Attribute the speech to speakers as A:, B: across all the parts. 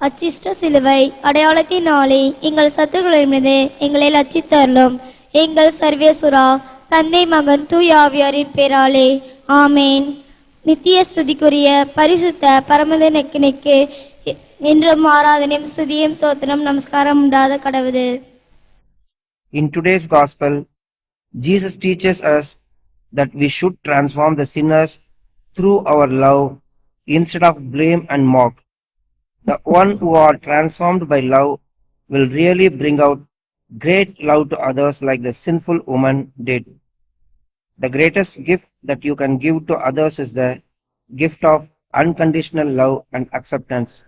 A: அச்சிஷ்ட சிலுவை அடையாளத்தினாலே எங்கள் சத்துக்களிலிருந்து எங்களை லட்சித்தருளும் எங்கள் சர்வேசுரா தந்தை மகன் தூயாவியாரின் பேராலே. ஆமேன். நித்திய ஸ்துதிக்குரிய பரிசுத்த பரமதனக்கினைக்கு என்றும் ஆராதனையும் ஸ்துதியும் தோத்திரம் நமஸ்காரம் உண்டாத கடவுது
B: In today's gospel, Jesus teaches us that we should transform the sinners through our love instead of blame and mock. The one who are transformed by love will really bring out great love to others like the sinful woman did. The greatest gift that you can give to others is the gift of unconditional love and acceptance.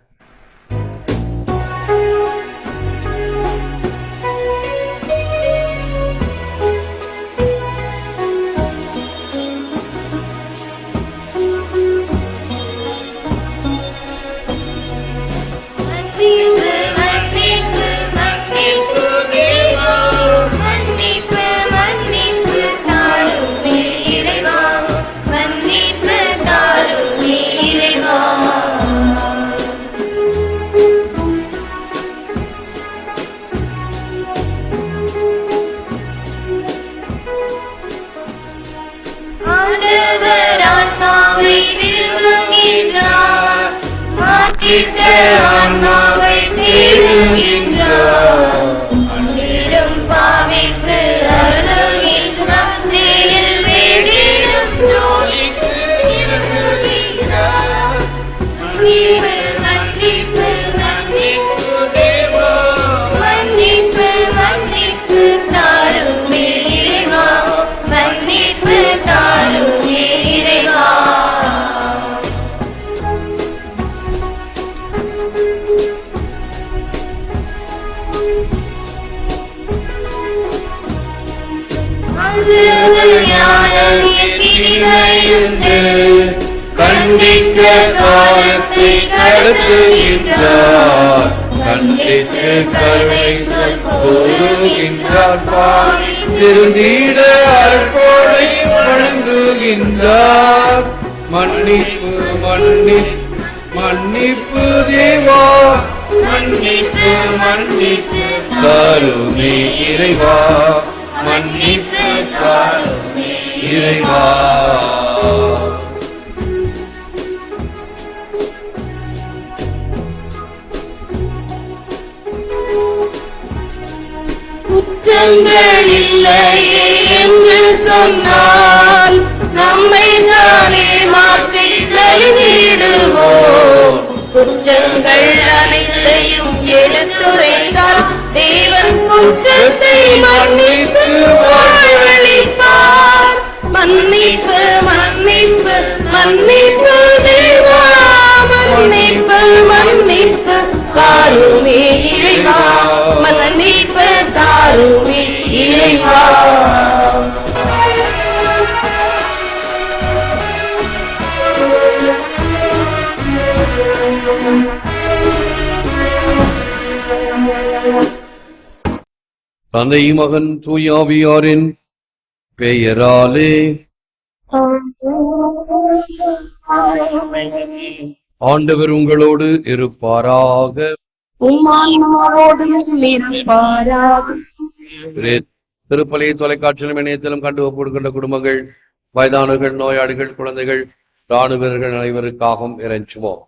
C: கண்டிக்க காலத்தை கடத்துகின்றார்
D: கண்டித்து கருணை சொல் கூறுகின்றார் பார். திருந்திட அற்போடை வழங்குகின்றார் மன்னிப்பு மன்னிப்பு மன்னிப்பு தேவா. மன்னிப்பு மன்னிப்பு. கருணை இறைவா. மன்னிப்பு கருணை இறைவா.
C: குற்றங்கள் இல்லையே என்று சொன்னால் நம்மை தானே மாற்றி நலிந்திடுவோம் குற்றங்கள் அனைத்தையும் எடுத்துரைத்தால் தேவன் குற்றத்தை மன்னித்து வாழ்வழிப்பார். மன்னிப்பு மன்னிப்பு மன்னிப்பு.
D: தந்தை மகன் தூயாவியாரின் பெயராலே. ஆண்டவர் உங்களோடு இருப்பாராக. திருப்பலி தொலைக்காட்சியிலும் இணையத்திலும் கண்டு ஒப்புக்கொண்ட குடும்பங்கள் வயதானவர்கள் நோயாளிகள் குழந்தைகள் ராணுவ வீரர்கள் அனைவருக்காகவும் இறைஞ்சுவோம்.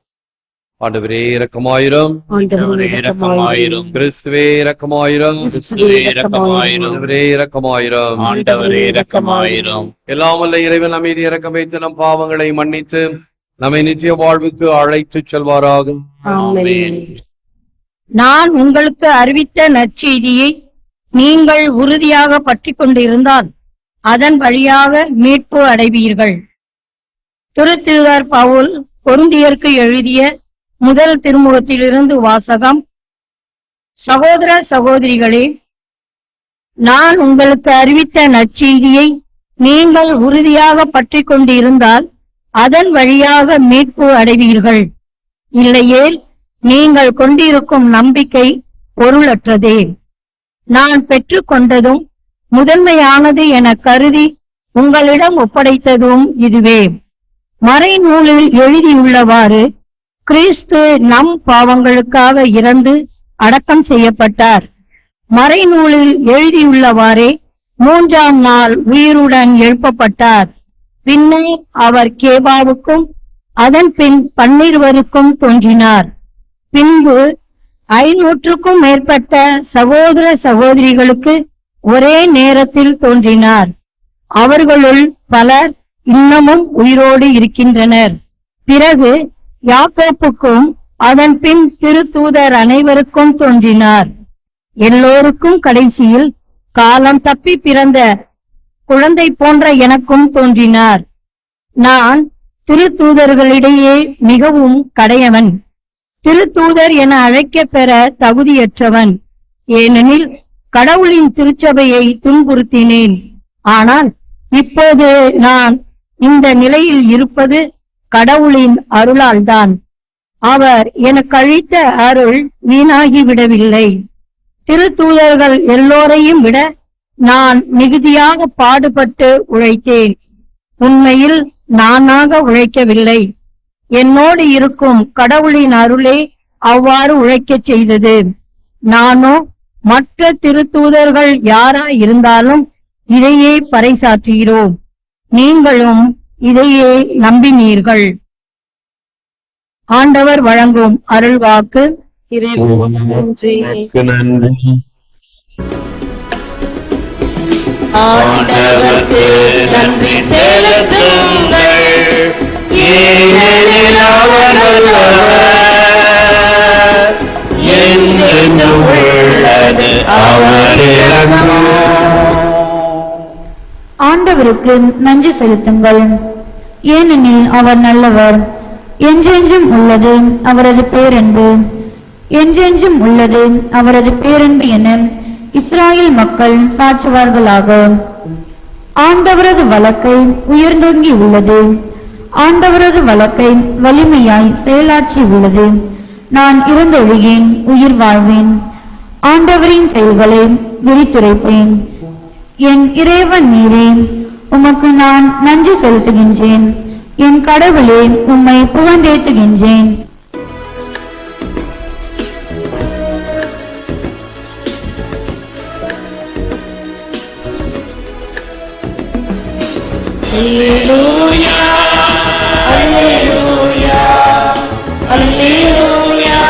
D: ஆண்டவரே இரக்கமாயிரம்.
E: ஆண்டவரே இரக்கமாயிரும்.
D: கிறிஸ்துவே இரக்கமாயிரம்.
E: கிறிஸ்துவே இரக்கமாயிரும்.
D: ஆண்டவரே இரக்கமாயிரம்.
E: ஆண்டவரே இரக்கமாயிரும்.
D: எல்லாம் வல்ல இறைவன் அமைதி இறக்கம் வைத்து நம் பாவங்களை மன்னித்து நம்மை நித்திய வாழ்வுக்கு அழைத்து செல்வாராகும்
E: ஆமென்.
F: நான் உங்களுக்கு அறிவித்த நற்செய்தியை நீங்கள் உறுதியாக பற்றிக் கொண்டிருந்தால் அதன் வழியாக மீட்பு அடைவீர்கள். திருத்திருவர் பவுல் பொருந்தியருக்கு எழுதிய முதல் திருமுகத்திலிருந்து வாசகம். சகோதர சகோதரிகளே நான் உங்களுக்கு அறிவித்த நற்செய்தியை நீங்கள் உறுதியாக பற்றி கொண்டிருந்தால் அதன் வழியாக மீட்பு அடைவீர்கள். இல்லையேல் நீங்கள் கொண்டிருக்கும் நம்பிக்கை பொருளற்றதே. நான் பெற்றுக்கொண்டதும் முதன்மையானது என கருதி உங்களிடம் ஒப்படைத்ததும் இதுவே. மறைநூலில் எழுதியுள்ளவாறு கிறிஸ்து நம் பாவங்களுக்காக இறந்து அடக்கம் செய்யப்பட்டார். மறைநூலில் எழுதியுள்ளவாறே மூன்றாம் நாள் உயிருடன் எழுப்பப்பட்டார். பின்னே அவர் கேபாவுக்கும் அதன் பின் பன்னிருவருக்கும் தோன்றினார். பின்பு ஐநூற்றுக்கும் மேற்பட்ட சகோதர சகோதரிகளுக்கு ஒரே நேரத்தில் தோன்றினார். அவர்களுள் பலர் இன்னமும் உயிரோடு இருக்கின்றனர். பிறகு யாக்கோப்புக்கும் அதன் பின் திருத்தூதர் அனைவருக்கும் தோன்றினார். எல்லோருக்கும் கடைசியில் காலம் தப்பி பிறந்த குழந்தை போன்ற எனக்கும் தோன்றினார். நான் திருத்தூதர்களிடையே மிகவும் கடையவன். திருத்தூதர் என அழைக்கப் பெற தகுதியற்றவன். ஏனெனில் கடவுளின் திருச்சபையை துன்புறுத்தினேன். ஆனால் இப்போது நான் இந்த நிலையில் இருப்பது கடவுளின் அருளால்தான். அவர் எனக்கு அழித்த அருள் வீணாகி விடவில்லை திருத்தூதர்கள் எல்லோரையும் விட நான் மிகுதியாக பாடுபட்டு உழைத்தேன். உண்மையில் நானாக உழைக்கவில்லை. என்னோடு இருக்கும் கடவுளின் அருளே அவ்வாறு உழைக்கச் செய்தது. நானோ மற்ற திருத்தூதர்கள் யாரா இருந்தாலும் இதையே பறைசாற்றுகிறோம். நீங்களும் இதையே நம்பினீர்கள். ஆண்டவர் வழங்கும் அருள்வாக்கு
C: ஆண்டவர்க்கு நன்றி. செலுத்துங்கள்
E: ஏனெனில் அவர் நல்லவர். என்றென்றும் உள்ளது அவர் இரக்கம்.
A: ஆண்டவருக்கு நன்றி செலுத்துங்கள். ஏனெனில் அவர் நல்லவர். என்றென்றும் உள்ளது அவரது பேரன்பு. என்றென்றும் உள்ளது அவரது பேரன்பு என இஸ்ராயேல் மக்கள் சாற்றுவார்களாக ஆண்டவரது வழக்கை உயர்ந்தோங்கி உள்ளது. ஆண்டவரது வழக்கை வலிமையாய் செயலாற்றி உள்ளது. நான் இறந்தொழுகேன் உயிர் வாழ்வேன். ஆண்டவரின் செயல்களை விரித்துரைப்பேன். என் இறைவன் நீரே உமக்கு நான் நன்றி செலுத்துகின்றேன் என் கடவுளே உம்மை புகழ்ந்தேத்துகின்றேன்
C: Hallelujah. Hallelujah. Hallelujah.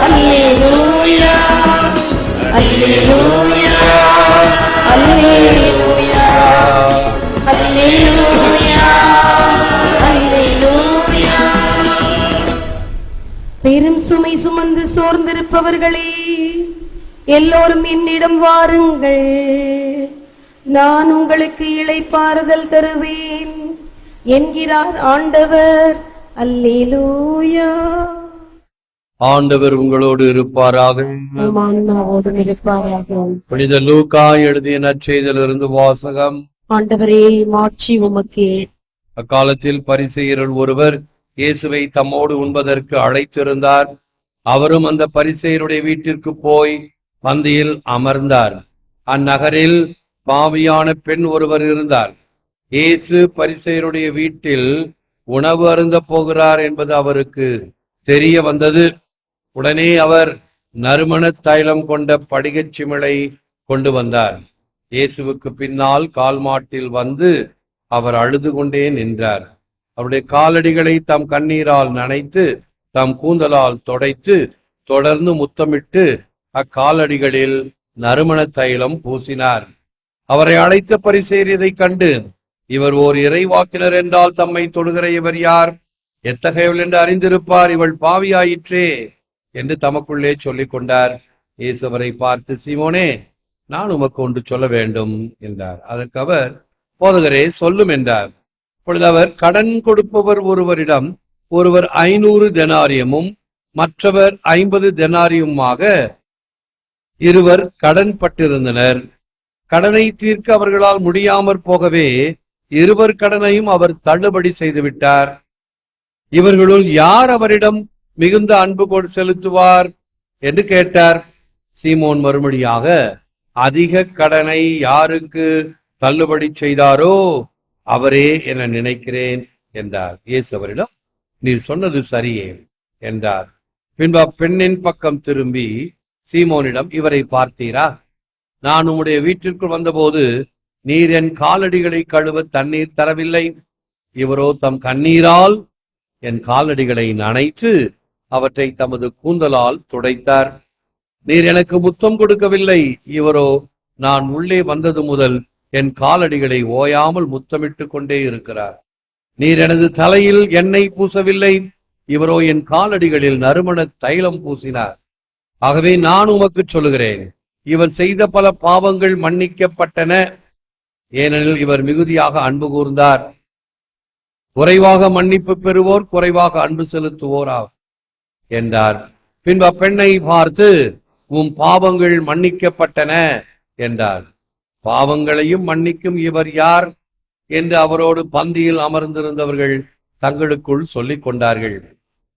C: Hallelujah. Hallelujah. Hallelujah. பெரும் சுமை சுமந்து சோர்ந்திருப்பவர்களே எல்லோரும் என்னிடம் வாருங்கள். நான் உங்களுக்கு இளைப்பாறுதல் தருவேன் என்கிறார் ஆண்டவர். அல்லேலூயா.
D: ஆண்டவர் உங்களோடு இருப்பாராக. புனித லூக்கா எழுதிய நற்செய்தியிலிருந்து வாசகம்.
C: ஆண்டவரே மாட்சி உமக்கே.
D: அக்காலத்தில் பரிசெயரில் ஒருவர் இயேசுவை தம்மோடு உண்பதற்கு அழைத்திருந்தார். அவரும் அந்த பரிசெயருடைய வீட்டிற்கு போய் பந்தியில் அமர்ந்தார். அந்நகரில் பாவியான பெண் ஒருவர் இருந்தார். இயேசு பரிசெயருடைய வீட்டில் உணவு அருந்த போகிறார் என்பது அவருக்கு தெரிய வந்தது. உடனே அவர் நறுமண தைலம் கொண்ட படிகச் சிமிழை கொண்டு வந்தார். இயேசுவுக்கு பின்னால் கால்மாட்டில் வந்து அவர் அழுது கொண்டே நின்றார். அவருடைய காலடிகளை தம் கண்ணீரால் நனைத்து தம் கூந்தலால் தொடைத்து தொடர்ந்து முத்தமிட்டு அக்காலடிகளில் நறுமண தைலம் பூசினார். அவரை அழைத்த பரிசேறியதைக் கண்டு இவர் ஓர் இறைவாக்கினர் என்றால் தம்மை தொடுகிற இவர் யார்? எத்தகையவள் என்று அறிந்திருப்பார் இவள் பாவியாயிற்றே என்று தமக்குள்ளே சொல்லிக் கொண்டார். இயேசுவரை பார்த்து சிவோனே நான் உமக்கு ஒன்று சொல்ல வேண்டும் என்றார். அதற்கு அவர் போதகரே சொல்லும் என்றார். இப்பொழுது அவர் கடன் கொடுப்பவர் ஒருவரிடம் ஒருவர் ஐநூறு தெனாரியமும் மற்றவர் ஐம்பது தெனாரியுமாக இருவர் கடன் பட்டிருந்தனர். கடனை தீர்க்க அவர்களால் முடியாமற் போகவே இருவர் கடனையும் அவர் தள்ளுபடி செய்துவிட்டார் இவர்களுள் யார் அவரிடம் மிகுந்த அன்பு கொடு செலுத்துவார்? என்று கேட்டார். சீமோன் மறுமொழியாக அதிக கடனை யாருக்கு தள்ளுபடி செய்தாரோ அவரே என நினைக்கிறேன் என்றார். இயேசு அவரிடம் நீர் சொன்னது சரியே என்றார். பின்பு அப்பெண்ணின் பக்கம் திரும்பி சீமோனிடம் இவரை பார்த்தீரா? நான் உம்முடைய வீட்டிற்குள் வந்தபோது நீர் என் காலடிகளை கழுவ தண்ணீர் தரவில்லை. இவரோ தம் கண்ணீரால் என் காலடிகளை நனைத்து அவற்றை தமது கூந்தலால் துடைத்தார். நீர் எனக்கு முத்தம் கொடுக்கவில்லை. இவரோ நான் உள்ளே வந்தது முதல் என் காலடிகளை ஓயாமல் முத்தமிட்டு கொண்டே இருக்கிறார். நீர் எனது தலையில் எண்ணெய் பூசவில்லை. இவரோ என் காலடிகளில் நறுமண தைலம் பூசினார். ஆகவே நான் உமக்கு சொல்லுகிறேன். இவர் செய்த பல பாவங்கள் மன்னிக்கப்பட்டன. ஏனெனில் இவர் மிகுதியாக அன்பு கூர்ந்தார். குறைவாக மன்னிப்பு பெறுவோர் குறைவாக அன்பு செலுத்துவோரா என்றார். பின்பு அப்பெண்ணை பார்த்து உம் பாவங்கள் மன்னிக்கப்பட்டன என்றார். பாவங்களையும் மன்னிக்கும் இவர் யார் என்று அவரோடு பந்தியில் அமர்ந்திருந்தவர்கள் தங்களுக்குள் சொல்லிக் கொண்டார்கள்.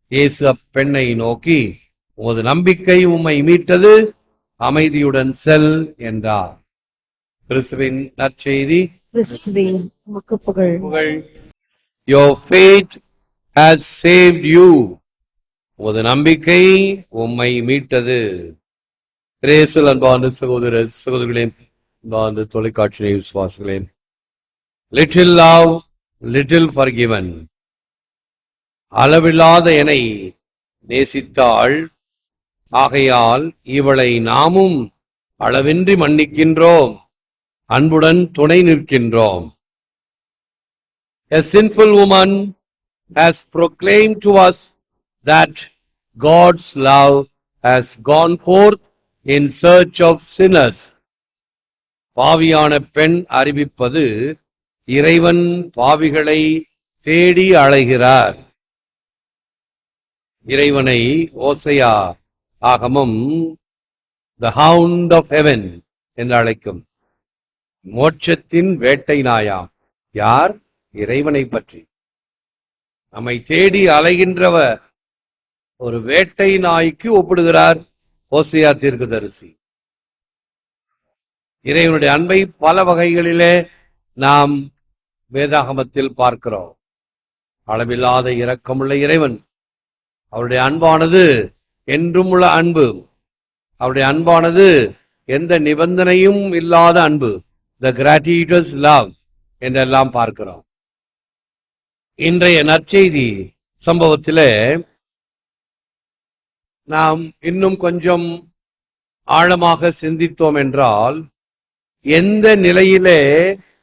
D: இயேசு அப்பெண்ணை நோக்கி உமது நம்பிக்கை உம்மை மீட்டது அமைதியுடன் செல் என்றார். கிறிஸ்துவின் நற்செய்தி. Your faith has saved you. உமது நம்பிக்கை உம்மை மீட்டது. கிரேசல் அன்பார்ந்த சகோதர சகோதரிகளே அன்பார்ந்த தொலைக்காட்சி விசுவாசங்களே little love little forgiven அளவில்லாத என்னை நேசித்தாள். ஆகையால் இவளை நாமும் அளவின்றி மன்னிக்கின்றோம். அன்புடன் துணை நிற்கின்றோம். A sinful woman has proclaimed to us that God's love has gone forth in search of sinners பாவியான பெண் அறிவிப்பது இறைவன் பாவிகளை தேடி அழைகிறார். இறைவனை ஓசையா ஆகமும் த ஹவுண்ட் ஆஃப் ஹெவன் என்று அழைக்கும். மோட்சத்தின் வேட்டை நாயாம் யார்? இறைவனை பற்றி. நம்மை தேடி அலைகின்றவர் ஒரு வேட்டை நாய்க்கு ஒப்பிடுகிறார். ஓசியா தீர்க்கதரிசி. இறைவனுடைய அன்பை பல வகைகளிலே நாம் வேதாகமத்தில் பார்க்கிறோம். அளவில்லாத இரக்கமுள்ள இறைவன். அவருடைய அன்பானது என்றும் உள்ள அன்பு. அவருடைய அன்பானது எந்த நிபந்தனையும் இல்லாத அன்பு. த கிராட்டியூட்டஸ் லவ் என்றெல்லாம் பார்க்கிறோம். இன்றைய நற்செய்தி சம்பவத்திலே நாம் இன்னும் கொஞ்சம் ஆழமாக சிந்தித்தோம் என்றால் எந்த நிலையிலே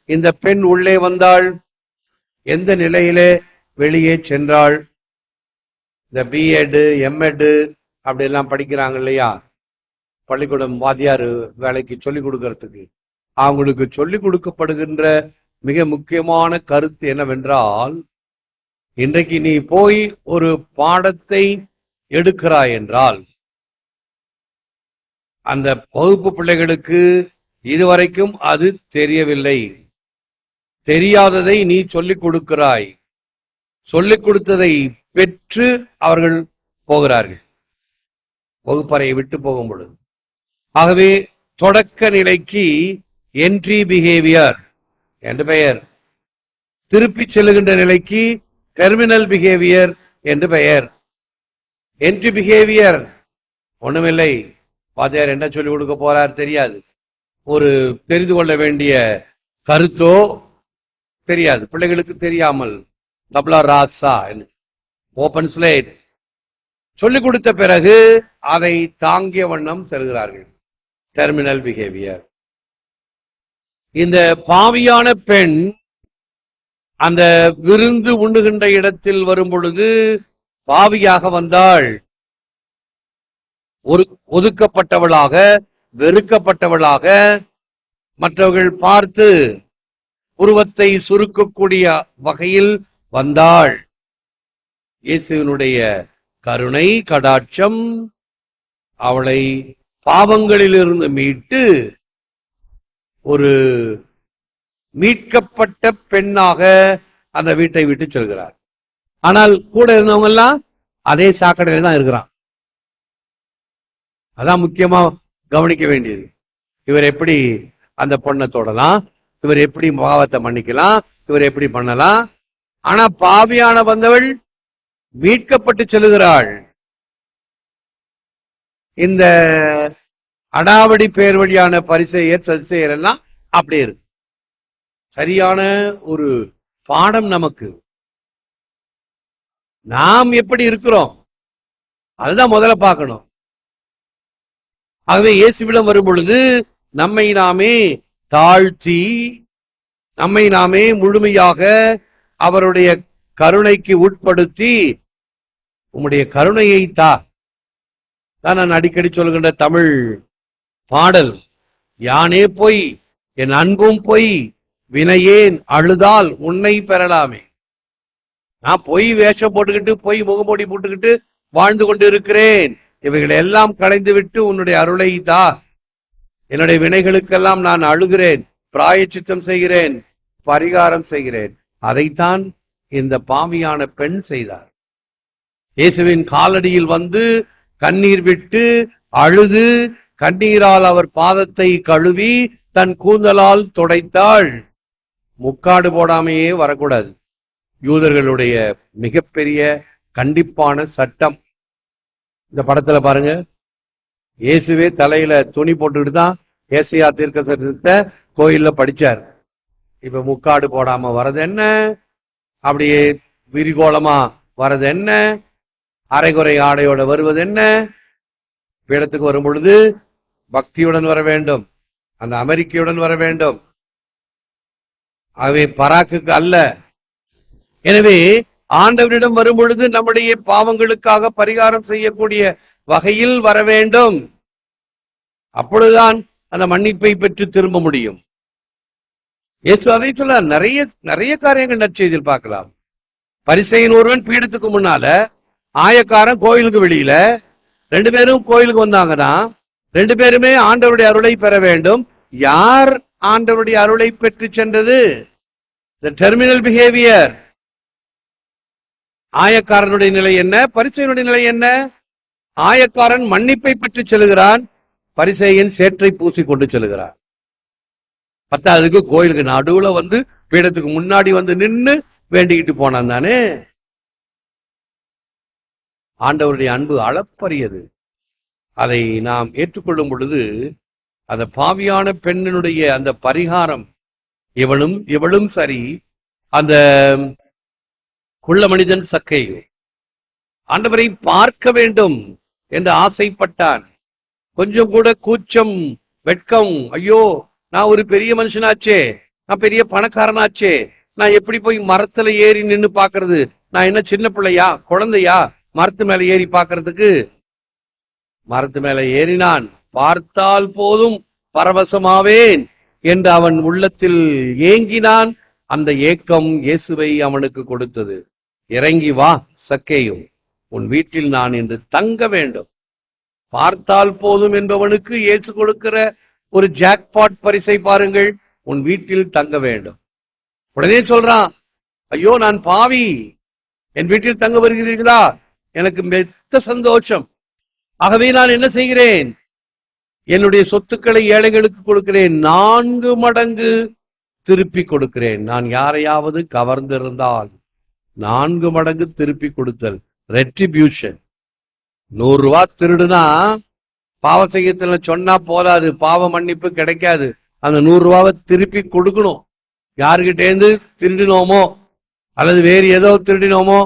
D: இந்த பெண் உள்ளே வந்தாள்? எந்த நிலையிலே வெளியே சென்றாள்? இந்த பிஎட் எம்எட் அப்படி எல்லாம் படிக்கிறாங்க இல்லையா? பள்ளிக்கூடம் வாத்தியார் வேலைக்கு சொல்லிக் கொடுக்கறதுக்கு. அவங்களுக்கு சொல்லிக் கொடுக்கப்படுகின்ற மிக முக்கியமான கருத்து என்னவென்றால் இன்றைக்கு நீ போய் ஒரு பாடத்தை எடுக்கிறாய் என்றால் அந்த வகுப்பு பிள்ளைகளுக்கு இதுவரைக்கும் அது தெரியவில்லை. தெரியாததை நீ சொல்லிக் கொடுக்கிறாய். சொல்லிக் கொடுத்ததை பெற்று அவர்கள் போகிறார்கள். வகுப்பறையை விட்டு போகும் பொழுது. ஆகவே தொடக்க நிலைக்கு என்ட்ரி பிஹேவியர் என்று பெயர். திருப்பிச் செல்லுகின்ற நிலைக்கு டெர்மினல் பிஹேவியர் என்று பெயர். என்ட்ரி பிஹேவியர் ஒண்ணுமில்லை. வாத்தியார் என்ன சொல்லிக் கொடுக்க போறார் தெரியாது. ஒரு தெரிந்து கொள்ள வேண்டிய கருத்தோ தெரியாது. பிள்ளைகளுக்கு தெரியாமல் டப்ளா ராசா ஓபன் ஸ்லேட் சொல்லிக் கொடுத்த பிறகு அதை தாங்கிய வண்ணம் செல்கிறார்கள். டெர்மினல் பிஹேவியர் இந்த பாவியான பெண் அந்த விருந்து உண்ணுகின்ற இடத்தில் வரும் பொழுது பாவியாக வந்தாள். ஒரு ஒதுக்கப்பட்டவளாக வெறுக்கப்பட்டவளாக மற்றவர்கள் பார்த்து உருவத்தை சுருக்கக்கூடிய வகையில் வந்தாள். இயேசுவினுடைய கருணை கடாட்சம் அவளை பாவங்களிலிருந்து மீட்டு ஒரு மீட்கப்பட்ட பெண்ணாக அந்த வீட்டை விட்டு செல்கிறார். ஆனால் கூட இருந்தவங்க எல்லாம் அதே சாக்கடையில தான் இருக்கிறான். அதான் முக்கியமா கவனிக்க வேண்டியது. இவர் எப்படி அந்த பொண்ணை தொடலாம்? இவர் எப்படி பாவத்தை மன்னிக்கலாம்? இவர் எப்படி பண்ணலாம்? ஆனா பாவியான வந்தவள் மீட்கப்பட்டு செல்கிறாள் இந்த அடாவடி பேர் வழியான பரிசெயர் சதிசெயர் எல்லாம் அப்படியே இருக்கு. சரியான ஒரு பாடம் நமக்கு. நாம் எப்படி இருக்கிறோம்? அதுதான் முதல்ல பார்க்கணும். ஆகவே இயேசுவிடம் வரும் பொழுது நம்மை நாமே தாழ்த்தி நம்மை நாமே முழுமையாக அவருடைய கருணைக்கு உட்படுத்தி உம்முடைய கருணையை தா தான் நான் அடிக்கடி சொல்கின்ற தமிழ் பாடல். யானே பொய் என் அன்பும் பொய் வினையேன் அழுதால் உன்னை பெறலாமே. நான் பொய் வேஷம் போட்டுக்கிட்டு பொய் முகமூடி போட்டுக்கிட்டு வாழ்ந்து கொண்டு இருக்கிறேன் இவைகளை எல்லாம் களைந்து விட்டு உன்னுடைய அருளை தா. என்னுடைய வினைகளுக்கெல்லாம் நான் அழுகிறேன். பிராயச்சித்தம் செய்கிறேன். பரிகாரம் செய்கிறேன். அதைத்தான் இந்த பாவியான பெண் செய்தார். இயேசுவின் காலடியில் வந்து கண்ணீர் விட்டு அழுது கண்ணீரால் அவர் பாதத்தை கழுவி தன் கூந்தலால் துடைத்தாள். முக்காடு போடாமையே வரக்கூடாது. யூதர்களுடைய மிகப்பெரிய கண்டிப்பான சட்டம். இந்த படத்துல பாருங்க. இயேசுவே தலையில துணி போட்டுக்கிட்டு தான் ஏசையா தீர்க்க சரித்திரத்தை கோயில்ல படிச்சார். இப்ப முக்காடு போடாம வர்றது என்ன? அப்படியே விரிகோளமா வர்றது என்ன? அரைகுறை ஆடையோட வருவது என்ன? பீடத்துக்கு வரும் பொழுது பக்தியுடன் வர வேண்டும். அந்த அமெரிக்கையுடன் வர வேண்டும். ஆகவே பராக்குக்கு அல்ல. எனவே ஆண்டவரிடம் வரும் பொழுது நம்முடைய பாவங்களுக்காக பரிகாரம் செய்யக்கூடிய வகையில் வர வேண்டும். அப்பொழுதுதான் அந்த மன்னிப்பை பெற்று திரும்ப முடியும். இயேசு அதை சொல்ல நிறைய நிறைய காரியங்கள் நற்செய்தியில் பார்க்கலாம். பரிசையின் ஒருவன் பீடத்துக்கு முன்னால ஆயக்காரன் கோயிலுக்கு வெளியில ரெண்டு பேரும் கோயிலுக்கு வந்தாங்கன்னா ரெண்டு பேருமே ஆண்டவருடைய அருளை பெற வேண்டும். யார் ஆண்டவருடைய அருளை பெற்று சென்றது? த டெர்மினல் பிஹேவியர் ஆயக்காரனுடைய நிலை என்ன? பரிசையனுடைய நிலை என்ன? ஆயக்காரன் மன்னிப்பை பெற்று செல்கிறான் பரிசையன் சேற்றை பூசி கொண்டு செல்கிறான். பத்தாவதுக்கு கோயிலுக்கு நடுவுல வந்து பீடத்துக்கு முன்னாடி வந்து நின்று வேண்டிக்கிட்டு போனான் தானே? ஆண்டவருடைய அன்பு அளப்பரியது. அதை நாம் ஏற்றுக்கொள்ளும் பொழுது அந்த பாவியான பெண்ணினுடைய அந்த பரிகாரம் இவளும் இவளும் சரி அந்த குள்ள மனிதன் சக்கை. ஆண்டவரை பார்க்க வேண்டும் என்று ஆசைப்பட்டான். கொஞ்சம் கூட கூச்சம் வெட்கம் ஐயோ நான் ஒரு பெரிய மனுஷனாச்சே நான் பெரிய பணக்காரனாச்சே நான் எப்படி போய் மரத்துல ஏறி நின்னு பாக்குறது நான் என்ன சின்ன பிள்ளையா குழந்தையா? மரத்து மேல ஏறி பாக்குறதுக்கு மரத்து மேல ஏறினான். பார்த்தால் போதும் பரவசமாவேன் என்று அவன் உள்ளத்தில் ஏங்கினான். அந்த ஏக்கம் இயேசுவை அவனுக்கு கொடுத்தது. இறங்கி வா சக்கேயும். உன் வீட்டில் நான் இன்று தங்க வேண்டும். பார்த்தால் போதும் என்பவனுக்கு இயேசு கொடுக்கிற ஒரு ஜாக்பாட் பரிசை பாருங்கள். உன் வீட்டில் தங்க வேண்டும். உடனே சொல்றான் ஐயோ நான் பாவி. என் வீட்டில் தங்க வருகிறீர்களா? எனக்கு மெத்த சந்தோஷம். ஆகவே நான் என்ன செய்கிறேன்? என்னுடைய சொத்துக்களை ஏழைகளுக்கு கொடுக்கிறேன். நான்கு மடங்கு திருப்பி கொடுக்கிறேன். நான் யாரையாவது கவர்ந்திருந்தால் நான்கு மடங்கு திருப்பி கொடுத்தல். ரெட்ரிபியூஷன் நூறு ரூபா திருடுனா பாவ சொன்னா போதாது. பாவ மன்னிப்பு கிடைக்காது. அந்த நூறு ரூபாவை திருப்பி கொடுக்கணும். யாருக்கிட்டேருந்து திருடினோமோ? அல்லது வேறு ஏதோ திருடினோமோ?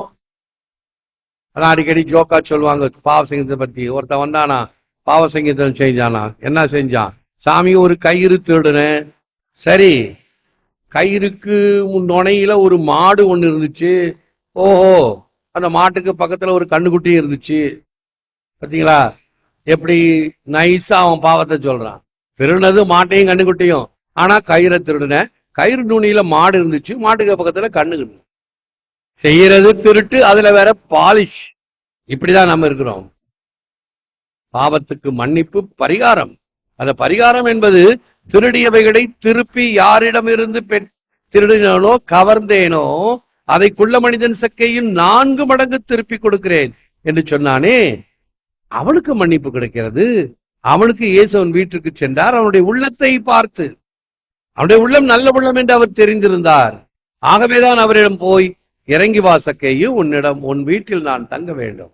D: அதான் அடிக்கடி ஜோக்கா சொல்லுவாங்க பாவசங்கத்தை பத்தி. ஒருத்தன் வந்தானா பாவசங்கீதம் செஞ்சானா என்ன செஞ்சான்? சாமி ஒரு கயிறு திருடுனேன். சரி கயிறுக்கு முன் நுனையில ஒரு மாடு ஒன்று இருந்துச்சு. ஓஹோ அந்த மாட்டுக்கு பக்கத்துல ஒரு கண்ணுக்குட்டி இருந்துச்சு. பாத்தீங்களா? எப்படி நைஸா அவன் பாவத்தை சொல்றான். திருடினது மாட்டையும் கண்ணுக்குட்டியும். ஆனா கயிறை திருடினேன் கயிறு நுனியில மாடு இருந்துச்சு. மாட்டுக்கு பக்கத்துல கண்ணுக்கு செய்யறது திருட்டு அதுல வேற பாலிஷ் இப்படிதான் நம்ம இருக்கிறோம். பாவத்துக்கு மன்னிப்பு பரிகாரம். அந்த பரிகாரம் என்பது திருடியவைகளை திருப்பி யாரிடமிருந்து பெற் திருடினோ கவர்ந்தேனோ அதை குள்ள மனிதன் சக்கையும் நான்கு மடங்கு திருப்பி கொடுக்கிறேன் என்று சொன்னானே. அவனுக்கு மன்னிப்பு கிடைக்கிறது. அவனுக்கு இயேசுவன் வீட்டுக்கு சென்றார். அவனுடைய உள்ளத்தை பார்த்து அவனுடைய உள்ளம் நல்ல உள்ளம் என்று அவர் தெரிந்திருந்தார். ஆகவேதான் அவரிடம் போய் இறங்கி வாசக்கையும் உன்னிடம் உன் வீட்டில் நான் தங்க வேண்டும்.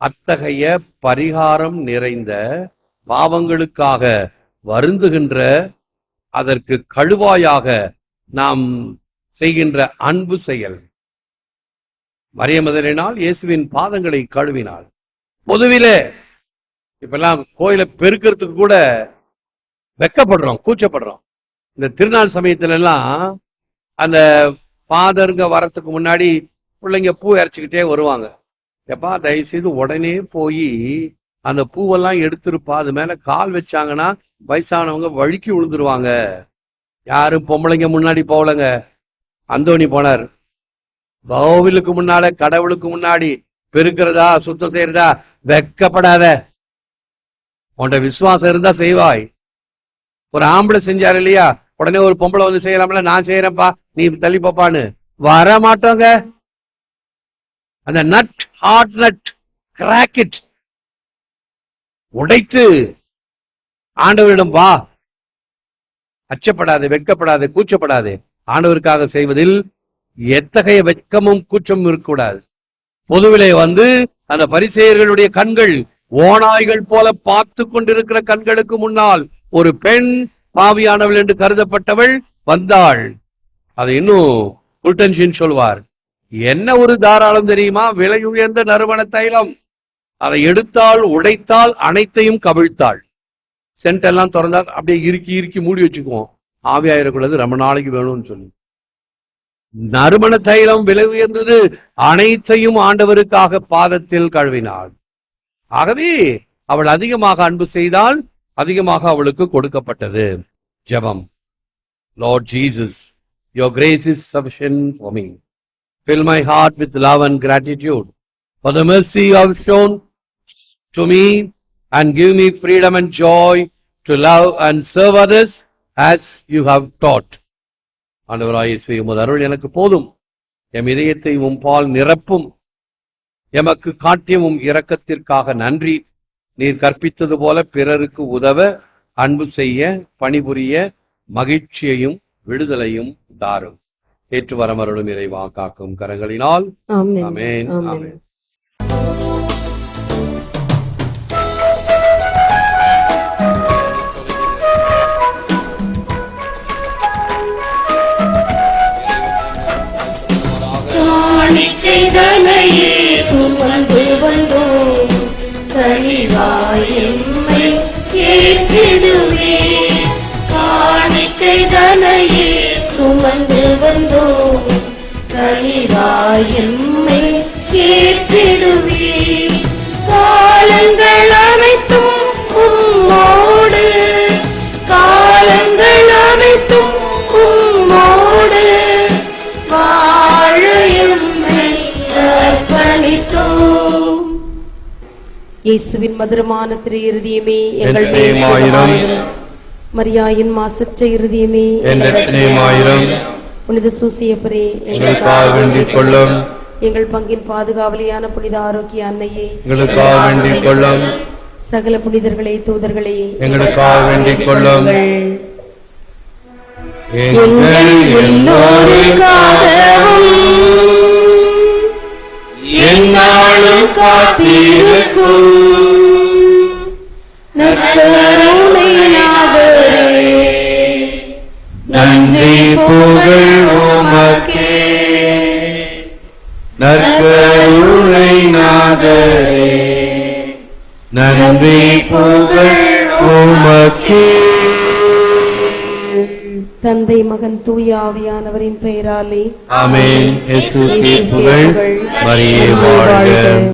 D: அத்தகைய பரிகாரம் நிறைந்த பாவங்களுக்காக வருந்துகின்ற அதற்கு கழுவாயாக நாம் செய்கின்ற அன்பு செயல். மரியமதனால் இயேசுவின் பாதங்களை கழுவினாள் பொதுவிலே இப்பெல்லாம் கோயிலை பெருக்கிறதுக்கு கூட வெக்கப்படுறோம் கூச்சப்படுறோம். இந்த திருநாள் சமயத்துல எல்லாம் அந்த ஃபாதருங்க வரத்துக்கு முன்னாடி பிள்ளைங்க பூ இறைச்சிக்கிட்டே வருவாங்க. எப்பா தயவு செய்து உடனே போய் அந்த பூவெல்லாம் எடுத்திருப்பா அது மேல கால் வச்சாங்கன்னா வயசானவங்க வழுக்கி விழுந்துருவாங்க. யாரும் பொம்பளைங்க முன்னாடி போகலங்க. அந்தோணி போனார். கோவிலுக்கு முன்னால கடவுளுக்கு முன்னாடி பெருக்கிறதா சுத்தம் செய்யறதா வெக்கப்படாத. உன்ட விசுவாசம் இருந்தா செய்வாய். ஒரு ஆம்பளை செஞ்சாரு இல்லையா? உடனே ஒரு பொம்பளை வந்து செய்யலாம்ல நான் செய்யறேன்ப்பா நீ தள்ளி பாப்பான்னு. வர மாட்டோங்க அந்த நட் ஹார்ட் நட் கிராக்கெட் உடைத்து ஆண்டவரிடம் வா. அச்சப்படாது வெட்கப்படாது கூச்சப்படாது. ஆண்டவருக்காக செய்வதில் எத்தகைய வெட்கமும் கூச்சமும் இருக்கக்கூடாது. பொதுவிலே வந்து அந்த பரிசெயர்களுடைய கண்கள் ஓநாய்கள் போல பார்த்து கொண்டிருக்கிற கண்களுக்கு முன்னால் ஒரு பெண் பாவியானவள் என்று கருதப்பட்டவள் வந்தாள். அதை இன்னும் குல்டன்ஷின் சொல்வார். என்ன ஒரு தாராளம் தெரியுமா? விலை உயர்ந்த நறுமண தைலம். அதை எடுத்தால் உடைத்தால் அனைத்தையும் கவிழ்த்தாள். சென்ட் எல்லாம் திறந்தா அப்படியே இறுக்கி இறுக்கி மூடி வச்சுக்குவோம். ஆவியாயிரக்கூடாது ரொம்ப நாளைக்கு வேணும்னு சொல்லி. நறுமண தைலம் விலை உயர்ந்தது அனைத்தையும் ஆண்டவருக்காக பாதத்தில் கழுவினாள். ஆகவே அவள் அதிகமாக அன்பு செய்தால் அதிகமாக அவளுக்கு கொடுக்கப்பட்டது. ஜெபம். Lord Jesus your grace is sufficient for me fill my heart with love and gratitude. For the mercy you have shown to me and give me freedom and joy to love and serve others as you have taught. ஆண்டவராய் உமது அருள் எனக்கு போதும். M இதயத்தை உம் பால் நிரப்பும். எமக்கு காட்டியமும் இரக்கத்திற்காக நன்றி. நீர் கற்பித்தது போல பிறருக்கு உதவ அன்பு செய்ய பணிபுரிய மகிழ்ச்சியையும் விடுதலையும் தாரும். ஏற்று வரமருளும் இறைவா காக்கும் கரங்களினால்.
G: ஆமென்.
C: காணிக்கை தனையே சுமந்து வந்தோம் கனிவாய் ஏற்றிடுமே காணிக்கை தனையே சுமந்து வந்தோம் கனிவாய்
G: இயேசுவின் மதுரமான திரு இருதயமே எங்கள் மேல்
C: சிநேகமாயிரம்,
G: சுகமாயிரம். மரியாயின் மாசற்ற இருதயமே எங்கள் புனித சூசியப்பரே
C: எங்களுக்காக வேண்டிக் கொள்ளும்
G: எங்கள் பங்கின் பாதுகாவலியான புனித ஆரோக்கிய அன்னையே.
C: எங்களுக்காக வேண்டிக் கொள்ளும்
G: சகல புனிதர்களே தூதர்களே.
C: எங்களுக்காக வேண்டிக் கொள்ளும்
G: எங்கள் எல்லோருக்காகவும்.
C: என்னாலும் காத்திருக்கும். நன்றி புகழ் உமக்கே. நற்கருணை நாதரே நன்றி புகழ் உமக்கே.
G: தந்தை மகன் தூய ஆவியானவரின் பெயராலே
C: ஆமென். புகழ் மரியே வாழ்க.